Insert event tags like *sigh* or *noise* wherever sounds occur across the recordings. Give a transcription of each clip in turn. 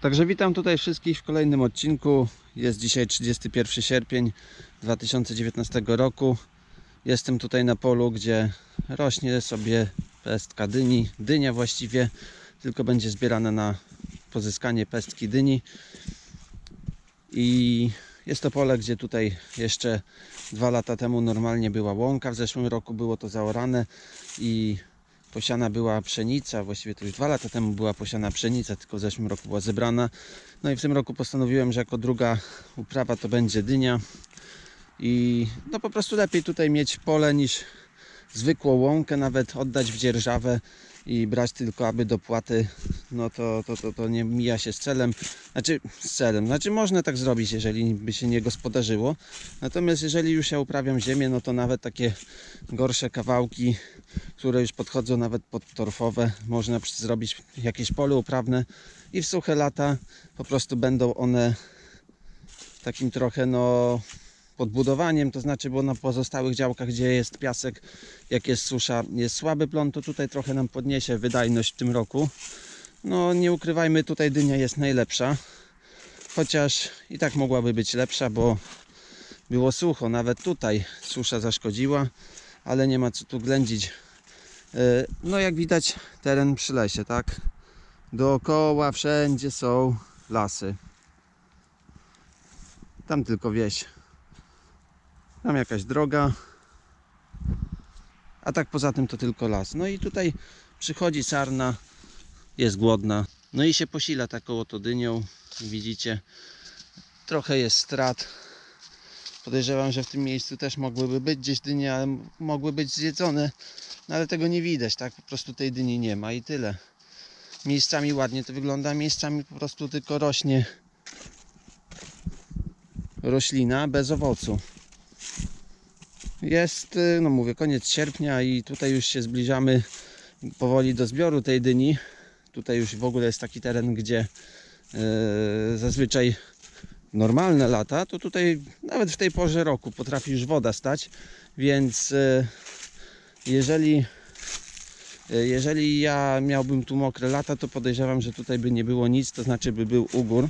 Także witam tutaj wszystkich w kolejnym odcinku. Jest dzisiaj 31 sierpień 2019 roku. Jestem tutaj na polu, gdzie rośnie sobie pestka dyni, dynia właściwie, tylko będzie zbierana na pozyskanie pestki dyni. I jest to pole, gdzie tutaj jeszcze dwa lata temu normalnie była łąka. W zeszłym roku było to zaorane i posiana była pszenica, właściwie to już dwa lata temu była posiana pszenica, tylko w zeszłym roku była zebrana. No i w tym roku postanowiłem, że jako druga uprawa to będzie dynia. I no po prostu lepiej tutaj mieć pole niż zwykłą łąkę, nawet oddać w dzierżawę i brać tylko aby dopłaty, no to, to, to, to nie mija się z celem. Znaczy z celem, znaczy można tak zrobić, jeżeli by się nie gospodarzyło. Natomiast jeżeli już ja uprawiam ziemię, no to nawet takie gorsze kawałki, które już podchodzą nawet pod torfowe, można zrobić jakieś pole uprawne i w suche lata po prostu będą one takim trochę no podbudowaniem, to znaczy, bo na pozostałych działkach, gdzie jest piasek, jak jest susza, jest słaby plon, to tutaj trochę nam podniesie wydajność w tym roku. No nie ukrywajmy, tutaj dynia jest najlepsza, chociaż i tak mogłaby być lepsza, bo było sucho, nawet tutaj susza zaszkodziła, ale nie ma co tu ględzić. E, No jak widać teren przy lesie, tak? Dookoła wszędzie są lasy. Tam tylko wieś. Tam jakaś droga. A tak poza tym to tylko las. No i tutaj przychodzi sarna, jest głodna. No i się posila taką oto dynią. Widzicie, trochę jest strat. Podejrzewam, że w tym miejscu też mogłyby być gdzieś dynie, ale mogły być zjedzone. No ale tego nie widać, tak? Po prostu tej dyni nie ma i tyle. Miejscami ładnie to wygląda, miejscami po prostu tylko rośnie roślina bez owocu. Jest, y, no mówię, koniec sierpnia i tutaj już się zbliżamy powoli do zbioru tej dyni. Tutaj już w ogóle jest taki teren, gdzie e, zazwyczaj normalne lata, to tutaj nawet w tej porze roku potrafi już woda stać, więc e, jeżeli e, jeżeli ja miałbym tu mokre lata, to podejrzewam, że tutaj by nie było nic, to znaczy by był ugór.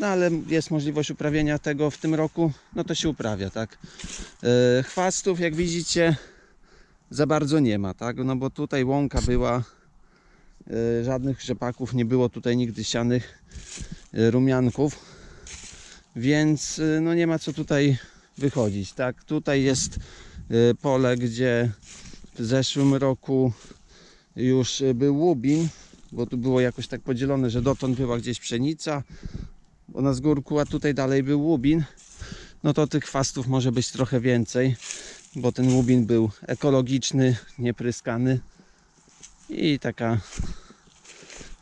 No ale jest możliwość uprawienia tego w tym roku, no to się uprawia, tak. E, chwastów, jak widzicie, za bardzo nie ma, tak? No bo tutaj łąka była, e, żadnych rzepaków nie było tutaj nigdy sianych e, rumianków, więc no nie ma co tutaj wychodzić, tak? Tutaj jest pole, gdzie w zeszłym roku już był łubin, bo tu było jakoś tak podzielone, że dotąd była gdzieś pszenica, ona z górku, a tutaj dalej był łubin, no to tych chwastów może być trochę więcej, bo ten łubin był ekologiczny, niepryskany i taka,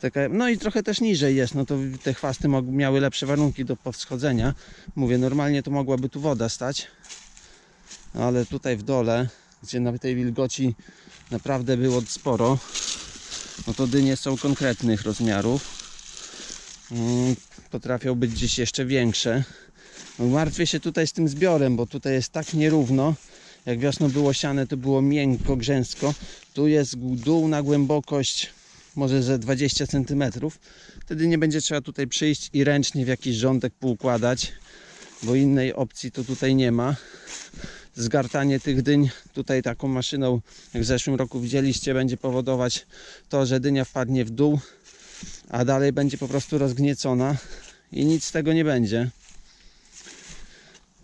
taka no i trochę też niżej jest, no to te chwasty miały lepsze warunki do powschodzenia. Mówię, normalnie to mogłaby tu woda stać, ale tutaj w dole, gdzie na tej wilgoci naprawdę było sporo, no to dynie są konkretnych rozmiarów. Potrafią być gdzieś jeszcze większe. No, martwię się tutaj z tym zbiorem, bo tutaj jest tak nierówno. Jak wiosną było siane, to było miękko, grzęsko. Tu jest dół na głębokość może ze 20 cm. Wtedy nie będzie trzeba tutaj przyjść i ręcznie w jakiś rządek poukładać, bo innej opcji to tutaj nie ma. Zgartanie tych dyń tutaj taką maszyną, jak w zeszłym roku widzieliście, będzie powodować to, że dynia wpadnie w dół, a dalej będzie po prostu rozgniecona i nic z tego nie będzie.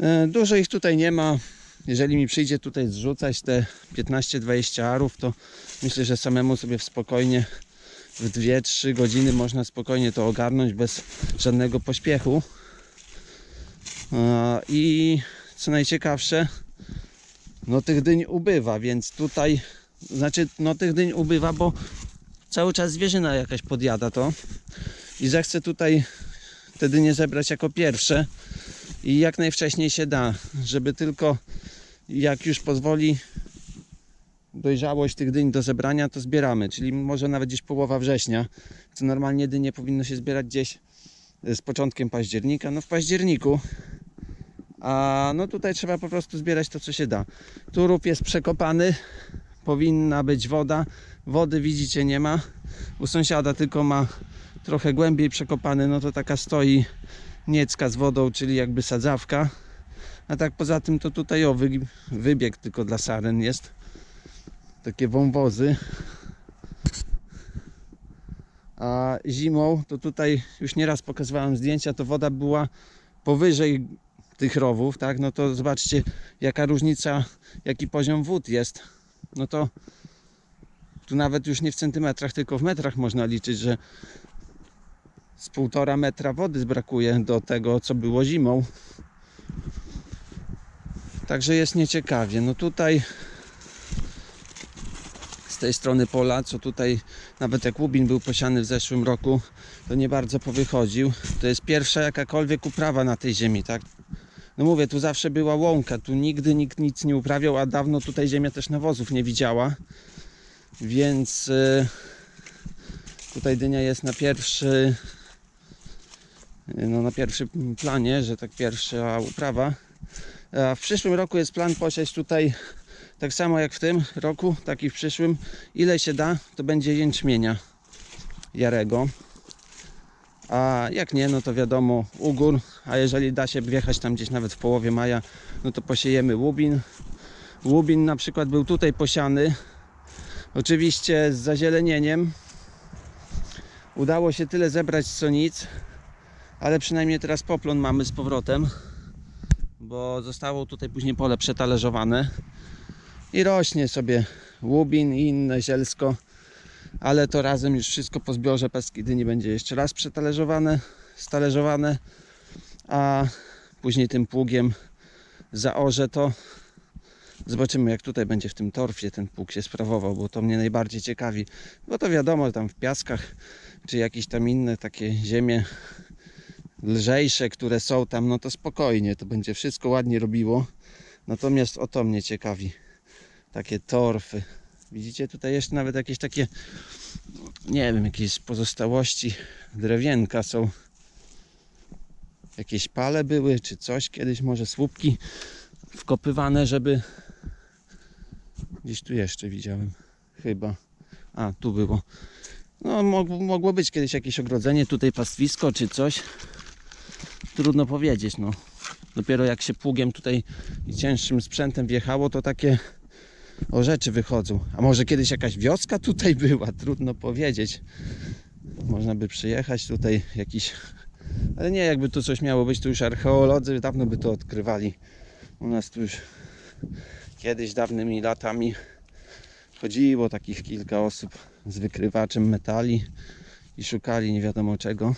E, Dużo ich tutaj nie ma. Jeżeli mi przyjdzie tutaj zrzucać te 15-20 arów, to myślę, że samemu sobie w spokojnie w 2-3 godziny można spokojnie to ogarnąć bez żadnego pośpiechu. E, I co najciekawsze, no tych dyń ubywa, więc tutaj, znaczy no tych dyń ubywa, bo cały czas zwierzyna jakaś podjada to. I zechce tutaj te dynie zebrać jako pierwsze. I jak najwcześniej się da, żeby tylko jak już pozwoli dojrzałość tych dyń do zebrania, to zbieramy, czyli może nawet gdzieś połowa września, co normalnie dynie powinno się zbierać gdzieś z początkiem października, no w październiku, a no tutaj trzeba po prostu zbierać to, co się da. Tu rów jest przekopany, powinna być woda, wody widzicie nie ma, u sąsiada tylko ma trochę głębiej przekopany, no to taka stoi niecka z wodą, czyli jakby sadzawka. A tak poza tym to tutaj o, wy, wybieg tylko dla saren jest. Takie wąwozy. A zimą to tutaj już nieraz pokazywałem zdjęcia, to woda była powyżej tych rowów, tak? No to zobaczcie jaka różnica, jaki poziom wód jest. No to tu nawet już nie w centymetrach, tylko w metrach można liczyć, że z półtora metra wody brakuje do tego, co było zimą. Także jest nieciekawie. No tutaj z tej strony pola, co tutaj nawet jak łubin był posiany w zeszłym roku, to nie bardzo powychodził. To jest pierwsza jakakolwiek uprawa na tej ziemi, tak? No mówię, tu zawsze była łąka, tu nigdy nikt nic nie uprawiał, a dawno tutaj ziemia też nawozów nie widziała. Więc y, tutaj dynia jest na pierwszy no na pierwszym planie, że tak pierwsza uprawa. A w przyszłym roku jest plan posiać tutaj tak samo jak w tym roku, tak i w przyszłym. Ile się da, to będzie jęczmienia jarego. A jak nie, no to wiadomo ugór, a jeżeli da się wjechać tam gdzieś nawet w połowie maja, no to posiejemy łubin. Łubin na przykład był tutaj posiany, oczywiście z zazielenieniem. Udało się tyle zebrać co nic, ale przynajmniej teraz poplon mamy z powrotem, bo zostało tutaj później pole przetalerzowane i rośnie sobie łubin i inne zielsko, ale to razem już wszystko po zbiorze peski dyni będzie jeszcze raz przetalerzowane, stalerzowane, a później tym pługiem zaorze to. Zobaczymy jak tutaj będzie w tym torfie ten pług się sprawował, bo to mnie najbardziej ciekawi, bo to wiadomo tam w piaskach czy jakieś tam inne takie ziemie lżejsze, które są tam, no to spokojnie, to będzie wszystko ładnie robiło. Natomiast o to mnie ciekawi. Takie torfy. Widzicie, tutaj jeszcze nawet jakieś takie, nie wiem, jakieś pozostałości drewienka są. Jakieś pale były, czy coś kiedyś, może słupki wkopywane, żeby... Gdzieś tu jeszcze widziałem, chyba. A, tu było. No, mogło, być kiedyś jakieś ogrodzenie, tutaj pastwisko, czy coś trudno powiedzieć, no. Dopiero jak się pługiem tutaj i cięższym sprzętem wjechało, to takie o rzeczy wychodzą. A może kiedyś jakaś wioska tutaj *laughs* była? Trudno powiedzieć. Można by przyjechać tutaj jakiś... Ale nie, jakby tu coś miało być, to już archeolodzy dawno by to odkrywali. U nas tu już kiedyś dawnymi latami chodziło takich kilka osób z wykrywaczem metali i szukali nie wiadomo czego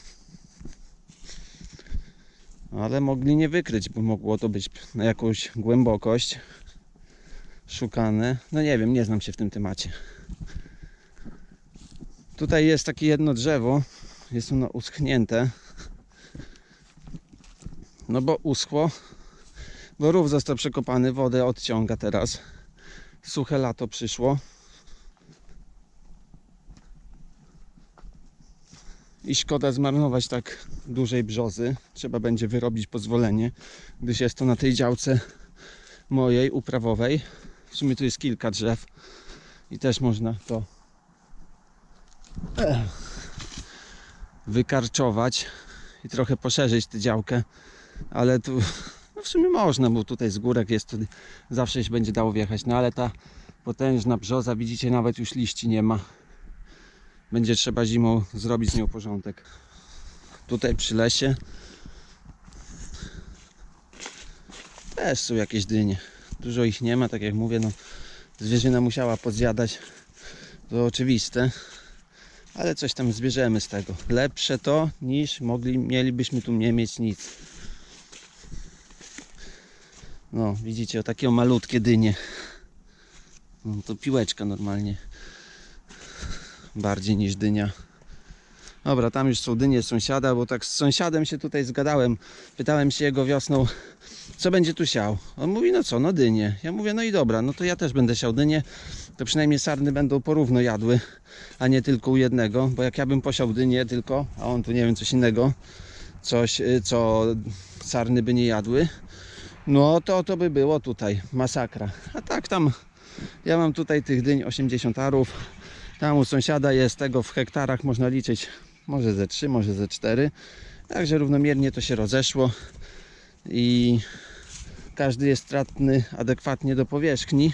ale mogli nie wykryć, bo mogło to być na jakąś głębokość szukane. No nie wiem, nie znam się w tym temacie. Tutaj jest takie jedno drzewo, jest ono uschnięte. No bo uschło, bo rów został przekopany, wodę odciąga teraz. Suche lato przyszło. i szkoda zmarnować tak dużej brzozy. Trzeba będzie wyrobić pozwolenie, gdyż jest to na tej działce mojej uprawowej. W sumie tu jest kilka drzew i też można to eh, wykarczować i trochę poszerzyć tę działkę, ale tu no w sumie można, bo tutaj z górek jest, zawsze się będzie dało wjechać, no ale ta potężna brzoza, widzicie, nawet już liści nie ma będzie trzeba zimą zrobić z nią porządek. Tutaj przy lesie też są jakieś dynie. Dużo ich nie ma, tak jak mówię, no zwierzyna musiała podzjadać. To oczywiste. Ale coś tam zbierzemy z tego. Lepsze to niż mogli, mielibyśmy tu nie mieć nic. No, widzicie, o takie malutkie dynie. No, to piłeczka normalnie bardziej niż dynia. Dobra, tam już są dynie sąsiada, bo tak z sąsiadem się tutaj zgadałem. Pytałem się jego wiosną, co będzie tu siał. On mówi, no co, no dynie. Ja mówię, no i dobra, no to ja też będę siał dynie. To przynajmniej sarny będą porówno jadły, a nie tylko u jednego, bo jak ja bym posiał dynie tylko, a on tu nie wiem, coś innego, coś, y, co sarny by nie jadły, no to to by było tutaj masakra. A tak tam, ja mam tutaj tych dyń 80 arów, tam u sąsiada jest tego w hektarach można liczyć może ze 3, może ze 4. Także równomiernie to się rozeszło i każdy jest stratny adekwatnie do powierzchni.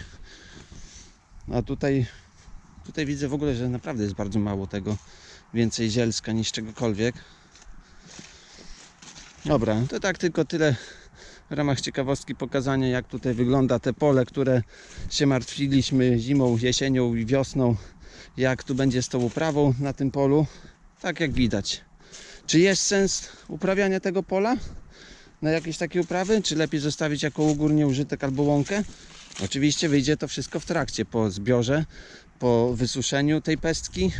A tutaj, tutaj widzę w ogóle, że naprawdę jest bardzo mało tego. Więcej zielska niż czegokolwiek. Dobra, to tak tylko tyle w ramach ciekawostki pokazania jak tutaj wygląda te pole, które się martwiliśmy zimą, jesienią i wiosną. Jak tu będzie z tą uprawą na tym polu. Tak jak widać. Czy jest sens uprawiania tego pola? Na jakieś takie uprawy? Czy lepiej zostawić jako ugórnie użytek albo łąkę? Oczywiście wyjdzie to wszystko w trakcie, po zbiorze, po wysuszeniu tej pestki,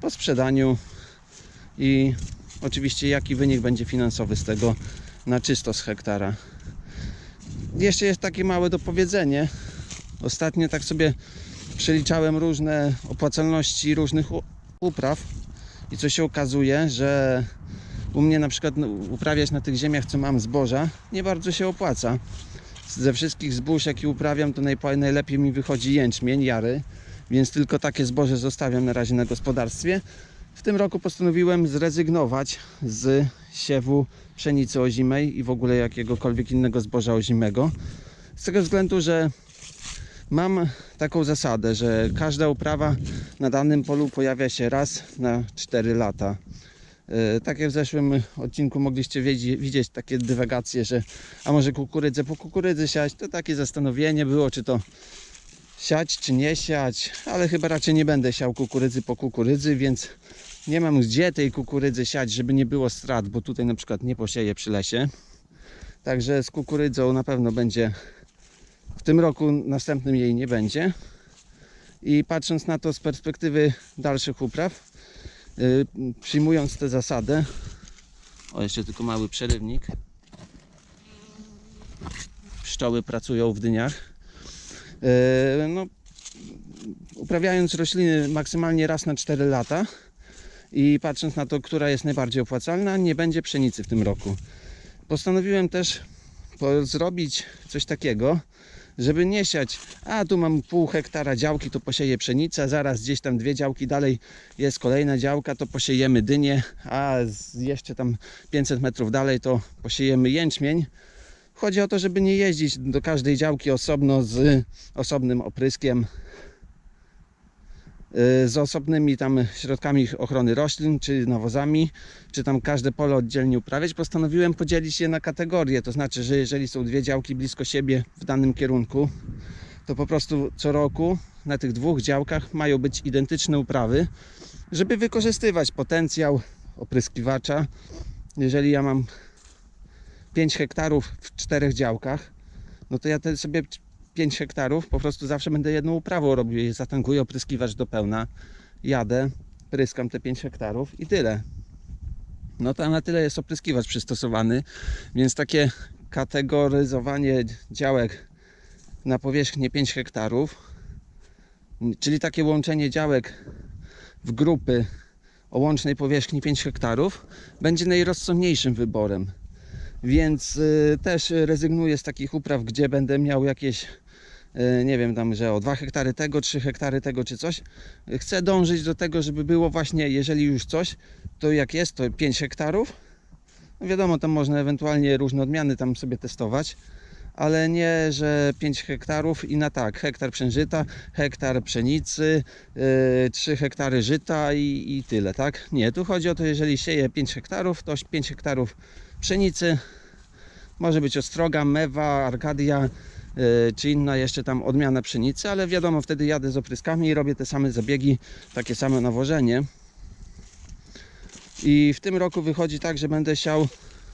po sprzedaniu i oczywiście jaki wynik będzie finansowy z tego na czysto z hektara. Jeszcze jest takie małe dopowiedzenie. Ostatnio tak sobie przeliczałem różne opłacalności różnych upraw i co się okazuje, że u mnie na przykład no, uprawiać na tych ziemiach, co mam zboża, nie bardzo się opłaca. Ze wszystkich zbóż, jakie uprawiam, to najlepiej mi wychodzi jęczmień, jary, więc tylko takie zboże zostawiam na razie na gospodarstwie. W tym roku postanowiłem zrezygnować z siewu pszenicy ozimej i w ogóle jakiegokolwiek innego zboża ozimego. Z tego względu, że mam taką zasadę, że każda uprawa na danym polu pojawia się raz na 4 lata. E, Tak jak w zeszłym odcinku mogliście widzieć takie dywagacje, że a może kukurydzę po kukurydzy siać, to takie zastanowienie było, czy to siać, czy nie siać, ale chyba raczej nie będę siał kukurydzy po kukurydzy, więc nie mam gdzie tej kukurydzy siać, żeby nie było strat, bo tutaj na przykład nie posieję przy lesie. Także z kukurydzą na pewno będzie w tym roku, następnym jej nie będzie. I patrząc na to z perspektywy dalszych upraw, yy, przyjmując tę zasadę, o jeszcze tylko mały przerywnik, pszczoły pracują w dyniach, yy, no, uprawiając rośliny maksymalnie raz na 4 lata i patrząc na to, która jest najbardziej opłacalna, nie będzie pszenicy w tym roku. Postanowiłem też zrobić coś takiego, żeby nie siać, a tu mam pół hektara działki, to posieję pszenicę, zaraz gdzieś tam dwie działki dalej jest kolejna działka, to posiejemy dynię, a jeszcze tam 500 metrów dalej to posiejemy jęczmień. Chodzi o to, żeby nie jeździć do każdej działki osobno z osobnym opryskiem, z osobnymi tam środkami ochrony roślin, czy nawozami, czy tam każde pole oddzielnie uprawiać, postanowiłem podzielić je na kategorie. To znaczy, że jeżeli są dwie działki blisko siebie w danym kierunku, to po prostu co roku na tych dwóch działkach mają być identyczne uprawy, żeby wykorzystywać potencjał opryskiwacza. Jeżeli ja mam 5 hektarów w czterech działkach, no to ja sobie 5 hektarów po prostu zawsze będę jedną uprawą robił. Zatankuję opryskiwacz do pełna, jadę, pryskam te 5 hektarów i tyle. No to na tyle jest opryskiwacz przystosowany, więc takie kategoryzowanie działek na powierzchnię 5 hektarów, czyli takie łączenie działek w grupy o łącznej powierzchni 5 hektarów, będzie najrozsądniejszym wyborem. Więc y, też rezygnuję z takich upraw, gdzie będę miał jakieś, nie wiem, tam, że o 2 hektary tego, 3 hektary tego czy coś. Chcę dążyć do tego, żeby było właśnie, jeżeli już coś, to jak jest, to 5 hektarów. No wiadomo, tam można ewentualnie różne odmiany tam sobie testować, ale nie, że 5 hektarów i na tak, hektar przężyta, hektar pszenicy, yy, 3 hektary żyta i, i tyle, tak? Nie, tu chodzi o to, jeżeli sieję 5 hektarów, to 5 hektarów pszenicy, może być ostroga, mewa, arkadia, czy inna jeszcze tam odmiana pszenicy, ale wiadomo, wtedy jadę z opryskami i robię te same zabiegi, takie same nawożenie. I w tym roku wychodzi tak, że będę siał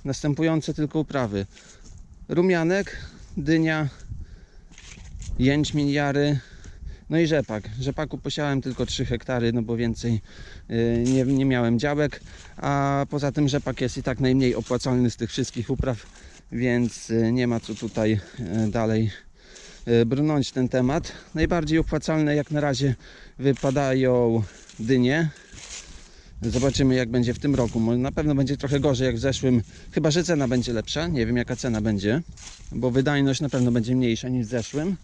następujące tylko uprawy. Rumianek, dynia, jęczmień jary, no i rzepak. Rzepaku posiałem tylko 3 hektary, no bo więcej yy, nie, nie miałem działek, a poza tym rzepak jest i tak najmniej opłacalny z tych wszystkich upraw, więc yy, nie ma co tutaj yy, dalej yy, brnąć ten temat. Najbardziej opłacalne jak na razie wypadają dynie. Zobaczymy jak będzie w tym roku. Na pewno będzie trochę gorzej jak w zeszłym. Chyba, że cena będzie lepsza. Nie wiem jaka cena będzie, bo wydajność na pewno będzie mniejsza niż w zeszłym.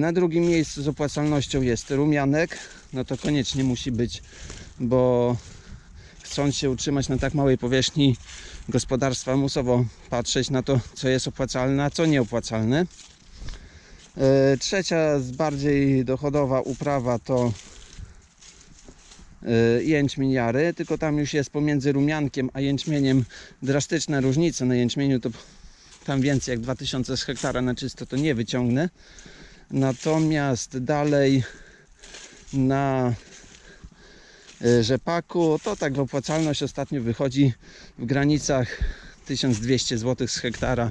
Na drugim miejscu z opłacalnością jest rumianek. No to koniecznie musi być bo chcąc się utrzymać na tak małej powierzchni gospodarstwa, musowo patrzeć na to, co jest opłacalne, a co nieopłacalne. E, Trzecia, z bardziej dochodowa uprawa to e, jęczmień jary, tylko tam już jest pomiędzy rumiankiem a jęczmieniem drastyczna różnica. Na jęczmieniu to tam więcej jak 2000 z hektara na czysto to nie wyciągnę. Natomiast dalej na rzepaku to tak opłacalność ostatnio wychodzi w granicach 1200 zł z hektara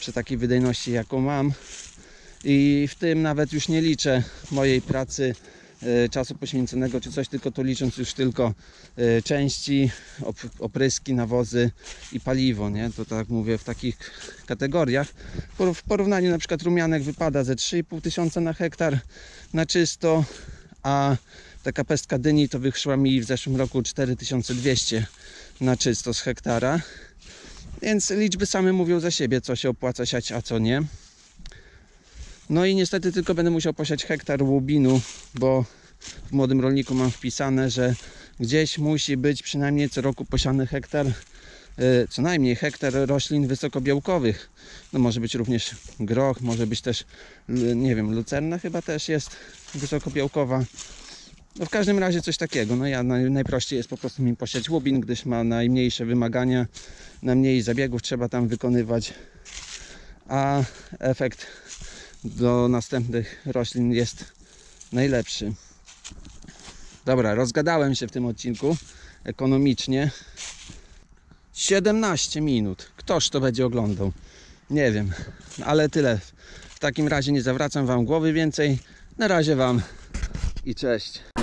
przy takiej wydajności jaką mam i w tym nawet już nie liczę mojej pracy e, czasu poświęconego czy coś, tylko to licząc już tylko e, części, op- opryski, nawozy i paliwo, nie? To tak mówię w takich kategoriach. W porównaniu na przykład rumianek wypada ze 3,5 tysiąca na hektar na czysto, a taka pestka dyni to wyszła mi w zeszłym roku 4200 na czysto z hektara. Więc liczby same mówią za siebie, co się opłaca siać, a co nie. No i niestety tylko będę musiał posiać hektar łubinu, bo w młodym rolniku mam wpisane, że gdzieś musi być przynajmniej co roku posiany hektar, e, co najmniej hektar roślin wysokobiałkowych. No może być również groch, może być też, nie wiem, lucerna chyba też jest wysokobiałkowa. No w każdym razie coś takiego. No ja naj, najprościej jest po prostu mi posiać łubin, gdyż ma najmniejsze wymagania, na mniej zabiegów trzeba tam wykonywać, a efekt do następnych roślin jest najlepszy. Dobra, rozgadałem się w tym odcinku ekonomicznie. 17 minut. Ktoż to będzie oglądał? Nie wiem, ale tyle. W takim razie nie zawracam Wam głowy więcej. Na razie Wam i cześć.